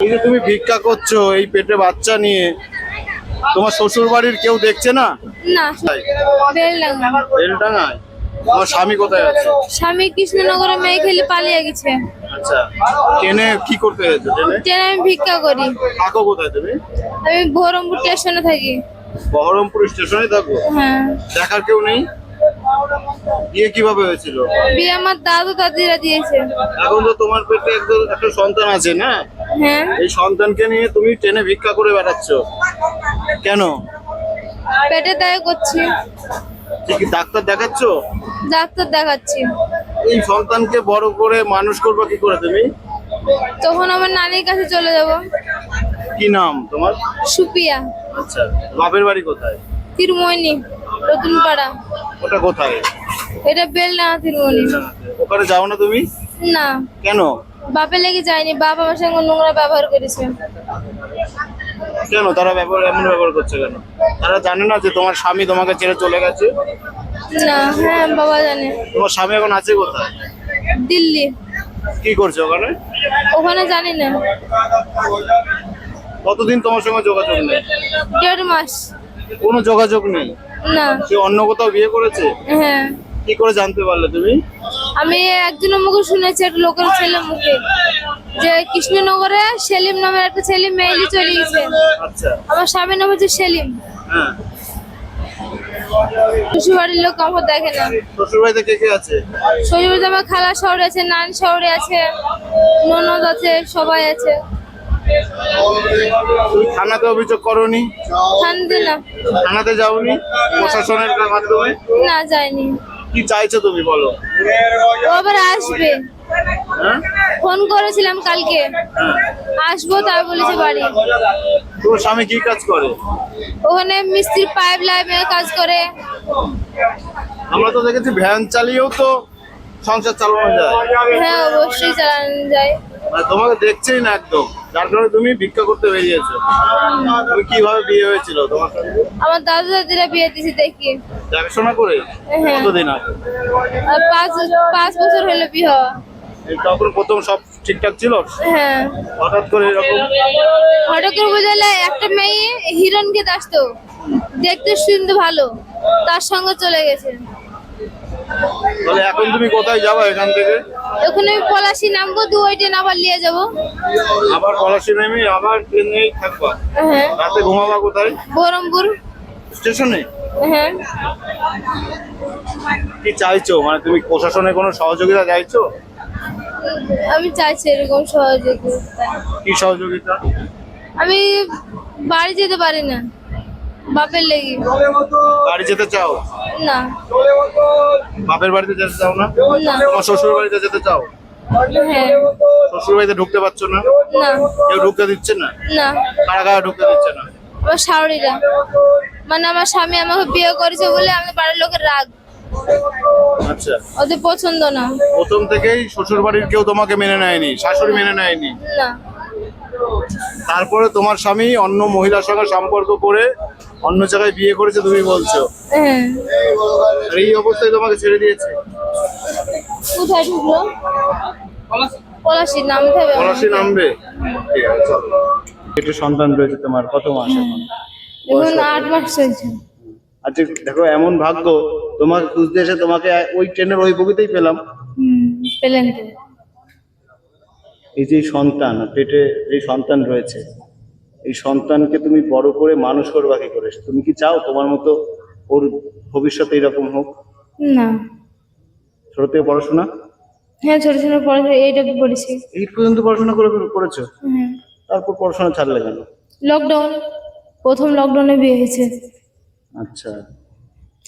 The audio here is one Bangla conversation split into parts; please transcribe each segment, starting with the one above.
এই যে তুমি ভিক্ষা করছ এই পেটে বাচ্চা নিয়ে তোমার শ্বশুর বাড়ির কেউ দেখছে না? না। তোমার স্বামী কোথায় আছে? স্বামী কৃষ্ণনগরে মেয়ে খেলে পালিয়ে গেছে। আচ্ছা। ট্রেনে কি করতে ট্রেনে? ট্রেনে আমি ভিক্ষা করি। থাকো কোথায় তুমি? আমি বহরমপুর স্টেশনে থাকি। বহরমপুর স্টেশনে থাকো? হ্যাঁ। দেখার কেউ নেই? বিয়ে কীভাবে হয়েছিল? বিয়ে আমার দাদু দাদিরা দিয়েছে। এখন তো তোমার পেটে একজন একটা সন্তান আছে না? হ্যাঁ। এই সন্তানকে নিয়ে তুমি ট্রেনে ভিক্ষা করে বেড়াচ্ছ। কেন? পেটে দায় করছি। কি ডাক্তার দেখাচ্ছ? ডাক্তার দেখাচ্ছি। এই সন্তানকে বড় করে মানুষ করবে কি করে তুমি? তখন আমার নানির কাছে চলে যাব। কি নাম তোমার? সুপিয়া। আচ্ছা বাপের বাড়ি কোথায়? তিরমণি নতুন পাড়া ওটা কোথায়? এটা বেলডাঙ্গা তিরমণি। ওখানে যাও না তুমি? না। কেন? বাপে লেগে যায়নি বাপ আমার সঙ্গে নোংরা ব্যবহার করেছে। কেন? তারা ব্যবহার এমন ব্যবহার করছে কেন? তারা জানে না যে তোমার স্বামী তোমাকে ছেড়ে চলে গেছে? না হ্যাঁ বাবা জানে। তোমার স্বামী এখন আছে কোথায়? দিল্লি। কি করছে ওখানে? ওখানে জানি না। কতদিন তোমার সঙ্গে যোগাযোগ নেই? দেড় মাস। কোনো যোগাযোগ নেই? না। সে অন্য কোথাও বিয়ে করেছে? হ্যাঁ। কি করে জানতে পারলে তুমি? আমি একজনের মুখে শুনেছি একটা লোকের ছেলে মুখে যে কৃষ্ণনগরে সেলিম নামের একটা ছেলে মেইলি চলে গেছে। আচ্ছা। আমার স্বামীর নাম হচ্ছে সেলিম। হ্যাঁ। শ্বশুর লোক আমার দেখে না। শ্বশুর বাড়িতে কে কে আছে? শ্বশুর বাড়িতে আমার খালা শহরে আছে নান শহরে আছে ননদ আছে সবাই আছে। থানাতে অভিযোগ করনি? ঠান্ডা না। থানাতে যাওনি? প্রশাসনের মাধ্যমে? না যায়নি কি চাইছো তুমি বলো? ও আবার আসবে? হ্যাঁ? ফোন করেছিলাম কালকে। হ্যাঁ। আসব তাই বলেছে বাড়ি। তোর স্বামী কি কাজ করে? ওখানে মিস্ত্রির পাইপ লাইনে কাজ করে। আমরা তো দেখেছি ভ্যান চালিয়েও তো সংসার চালানো যায়। হ্যাঁ অবশ্যই চালানো যায়। মানে তোমাকে দেখছেই না একদম। যার কারণে তুমি ভিক্ষা করতে বেরিয়েছো। তুমি কীভাবে বিয়ে হয়েছিল তোমার আমার দাদু দাদিরা বিয়ে দিয়েছে দেখি। দেখাশোনা করে? হ্যাঁ। কতদিন আগে? পাঁচ পাঁচ বছর হলো বিয়ে তখন প্রথম সব ঠিকঠাক ছিল? হ্যাঁ। হঠাৎ করে এরকম? হঠাৎ করে বুঝালে একটা মেয়ে হিরণকে আসতো দেখতে শুনতে ভালো। তার সঙ্গে চলে গেছে। তাহলে এখন তুমি কোথায় যাব এখান থেকে? ওখানে আমি পলাশি নামবো দু ওই ট্রেন আবার নিয়ে যাব। আবার পলাশি নেমে আবার ট্রেনেই থাকবা? হ্যাঁ। রাতে ঘুমাবা কোথায়? বহরমপুর। স্টেশনে? হ্যাঁ। কি চাইছো? মানে তুমি প্রশাসনের কোনো সহযোগিতা চাইছো? আমি চাইছি এরকম সহযোগিতা। কি সহযোগিতা? আমি বাড়ি যেতে পারি না। বাপের লেগে। বাড়ি যেতে চাও? না। বাপের বাড়িতে যেতে চাও না? তোমার শ্বশুর বাড়িতে যেতে চাও? হ্যাঁ। শ্বশুর বাড়িতে ঢুকতে পারছ না? না। কেউ ঢুকতে দিচ্ছে না? না। কারা কারা ঢুকতে দিচ্ছে না? আমার শাওড়িরা মানে আমার স্বামী আমাকে বিয়ে করেছে বলে আমি বাড়ির লোকের রাগ। আচ্ছা। ওদের পছন্দ না। প্রথম থেকেই শ্বশুর বাড়ির কেউ তোমাকে মেনে নেয়নি শাশুড়ি মেনে নেয়নি। না। তারপরে তোমার স্বামী অন্য মহিলার সঙ্গে সম্পর্ক করে অন্য জায়গায় বিয়ে করেছে তুমি বলছো? হ্যাঁ। আর এই অবস্থায় তোমাকে ছেড়ে দিয়েছে? কোথায় ঢুকলো? পলাশি নামতে হবে পলাশি নামবে? ঠিক আছে চলো। একটু সন্তান রয়েছে তোমার কত মাস এখন? এখন আট মাস চলছে আচ্ছা দেখো এমন ভাগ্য তোমার খুঁজতে এসে তোমাকে ওই ট্রেনের ওই বগিতেই পেলাম। হুম পেলেন এই যে সন্তান পেটে এই সন্তান রয়েছে এই সন্তানকে তুমি বড় করে মানুষ করবা কি করে? তুমি কি চাও তোমার মতো ওর ভবিষ্যতে এরকম হোক? না। ছোট থেকে পড়াশোনা? হ্যাঁ ছোট ছোট পড়াশোনা এইটুকু পড়েছি এই পর্যন্ত পড়াশোনা করে করেছ? হ্যাঁ। তারপর পড়াশোনা ছাড়লে কেন? লকডাউন প্রথম লকডাউনে বিয়ে হয়েছে। আচ্ছা।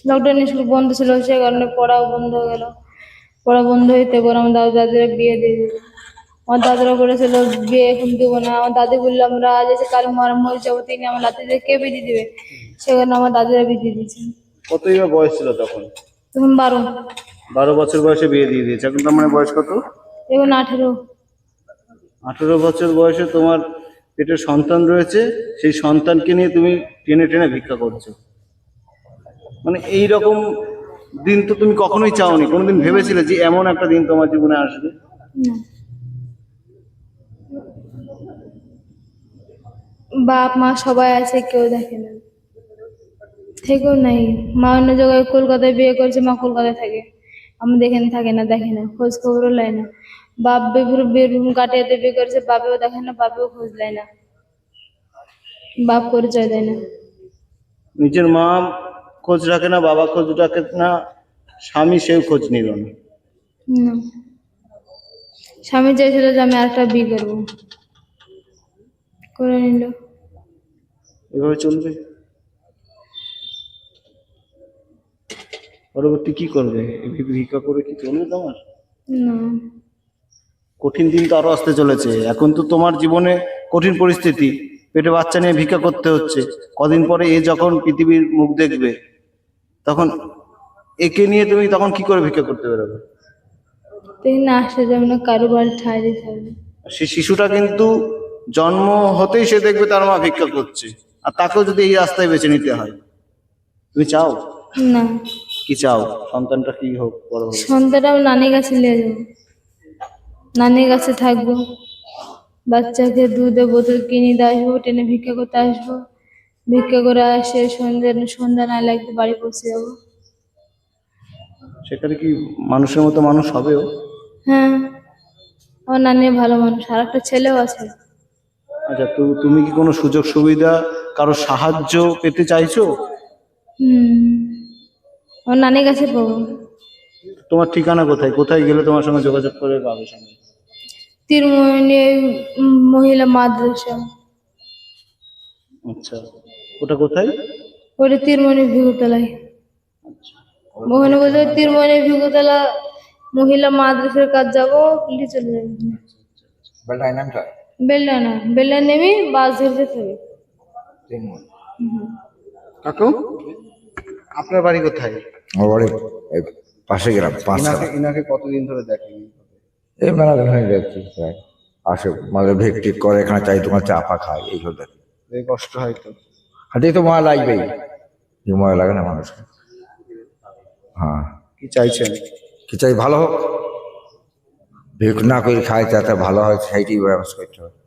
লকডাউনে স্কুল বন্ধ ছিল সে কারণে পড়াও বন্ধ হয়ে গেল। পড়া বন্ধ হইতে পর আমার দাদু দাদিরা বিয়ে দিয়ে দিল। আমার দাদুরা বলেছিল বিয়ে এখন দেবো না। আমার দাদি বলল আমরা আজ এসে কাল মারা মরে যাব তিনি আমার নাতিদের কে বিয়ে দিবে? সে কারণে আমার দাদিরা বিয়ে দিয়ে দিয়েছে। কতই বা বয়স ছিল তখন? তখন বারো। বারো বছর বয়সে বিয়ে দিয়ে দিয়েছে। এখন তার মানে বয়স কত? এখন আঠেরো। আঠেরো বছর বয়সে তোমার পেটে সন্তান রয়েছে সেই সন্তানকে নিয়ে তুমি টেনে টেনে ভিক্ষা করছ। মানে এই রকম দিন তো তুমি কখনোই চাওনি কোনোদিন ভেবেছিলে যে এমন একটা দিন তোমার জীবনে আসবে? না। বাপ মা সবাই আছে কেউ দেখে না। থেকেও নাই। মা অন্য জায়গায় কলকাতায় বিয়ে করছে মা কলকাতায় থাকে। আমাদের এখানে থাকে না দেখে না খোঁজ খবরও লাই না। বাপ বেগুর বেরুম কাটিয়াতে বিয়ে করেছে বাপেও দেখে না বাপেও খোঁজ নেয় না। বাপ পরিচয় দেয় না। নিজের মা খোঁজ রাখে না বাবা খোঁজ রাখে না স্বামী সেও খোঁজ নিল না। স্বামী চাইছিল যে আমি আরেকটা বিয়ে করব। করে নিল। এভাবে চলবে? পরবর্তী কি করবে? ভিক্ষা করে কি চলবে তোমার? না। কঠিন দিন তো আরও আসতে চলেছে। এখন তো তোমার জীবনে কঠিন পরিস্থিতি। পেটে বাচ্চা নিয়ে ভিক্ষা করতে হচ্ছে। কদিন পরে এ যখন পৃথিবীর মুখ দেখবে তখন একে নিয়ে তুমি তখন কি করে ভিক্ষা করতে বেরোবে? না আসতে যাবে না কারও বাড়ি ঠাই শিশুটা কিন্তু জন্ম হতেই সে দেখবে তার মা ভিক্ষা করছে। আর তাকেও যদি এই রাস্তায় বেছে নিতে হয় তুমি চাও? না। কি চাও? সন্তানটা কি হোক বড় হোক। সন্ধ্যাটা আমি নানির কাছে নিয়ে যাব। নানির কাছে থাকব। বাচ্চাকে দুধে বোতল কিনে দিয়ে আসব ট্রেনে ভিক্ষা করতে আসব। ভিক্ষা করে আসে সন্ধ্যা সন্ধ্যা না লাগবে বাড়ি পৌঁছে যাব। সেখানে কি মানুষের মতো মানুষ হবেও? হ্যাঁ। আমার নানি ভালো মানুষ আর একটা ছেলেও আছে। আচ্ছা তো তুমি কি কোনো সুযোগ সুবিধা কারও সাহায্য পেতে চাইছো? হুম। আমার নানির কাছে পাবো। তোমার ঠিকানা কোথায়? কোথায় গেলে তোমার সঙ্গে যোগাযোগ করে পাবে সঙ্গে? তিরমণি মহিলা মাদ্রাসা। আচ্ছা ওটা কোথায়? ওটা তিরমণি ভিগুতলায়। ওখানে বলতে তিরমণি ভিগুতলা মহিলা মাদ্রাসার কাজ যাব পুলিশ চলে যাবে। বেলটাই নামটা? বাস ধরতে থাকবে মন কাকু? আপনার বাড়ি কোথায়? আমার বাড়ি এই পাশে গেলাম পাঁচ ইনাকে ইনাকে কতদিন ধরে দেখেনি? এই মেলা হয়ে দেখছি প্রায়। আসে মাঝে ভেক টিক করে এখানে চাই তোমার চা ফা খাই এইসব দেখি। এই কষ্ট হয় তো। হাতে তো মায়া লাগবেই। যে মায়া লাগে না মানুষকে। হ্যাঁ। কি চাইছেন? কি চাই ভালো হোক। ভিক না করে খায় যাতে ভালো হয় সেইটি ব্যবস্থা করতে হবে।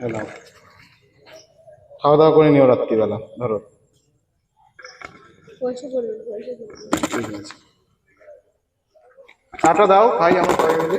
হ্যালো। খাওয়া দাওয়া করে নিও রাত্রিবেলা ধরো। ঠিক আছে। চাটা দাও খাই আমার পরে মিলে।